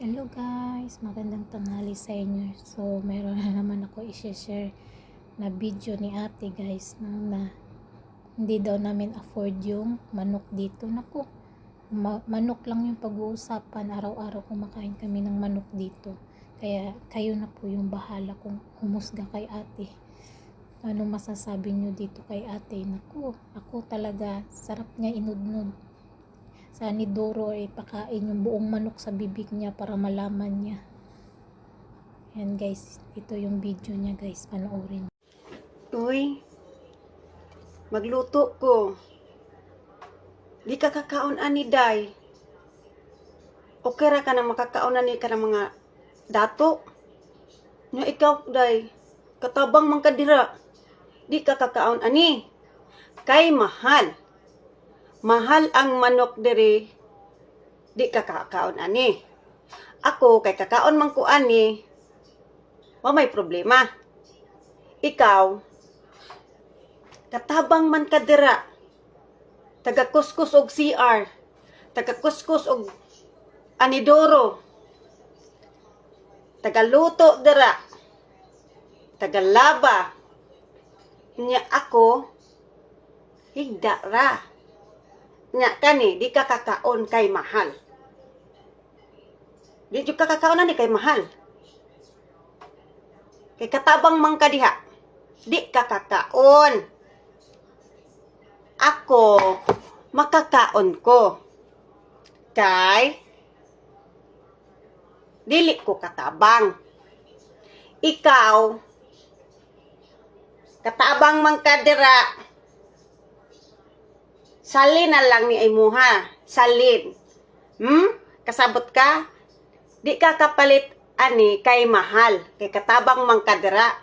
Hello guys, magandang tanghali sa inyo. So, meron na naman ako i-share na video ni ate guys na, na hindi daw namin afford yung manok dito. Naku, ma- manok lang yung pag-uusapan. Araw-araw kumakain kami ng manok dito. Kaya kayo na po yung bahala kung humusga kay ate. Ano masasabi nyo dito kay ate? Naku, ako talaga sarap niya inudnud sa ni Doro ay pakain yung buong manok sa bibig niya para malaman niya. Yan guys, ito yung video niya guys, panoorin. Uy, magluto ko. Di ka kakaon ani day. Okay ra ka na makakaon ani ka ng mga dato. Nya ikaw day, katabang man ka dira. Di ka kakaon ani. Kay mahal. Mahal ang manok diri. Di ka kakaon ani. Ako kay kakaon man ko ani. Wa may problema. Ikaw, katabang man ka dira. Taga kuskus og CR. Taga kuskus og anidoro. Taga luto dira. Taga laba. Nya ako, higda ra. Nya kani, di ka kakaon kay mahal. Di jud ka kakaon ani kay mahal. Kay katabang man ka diha. Di ka kakaon. Ako, makakaon ko. Kay, dili ko katabang. Ikaw, katabang man ka dira. Salin na lang ni imuha. Salin. Hmm? Kasabot ka? Di ka kapalit ani kay mahal. Kay katabang man ka dira.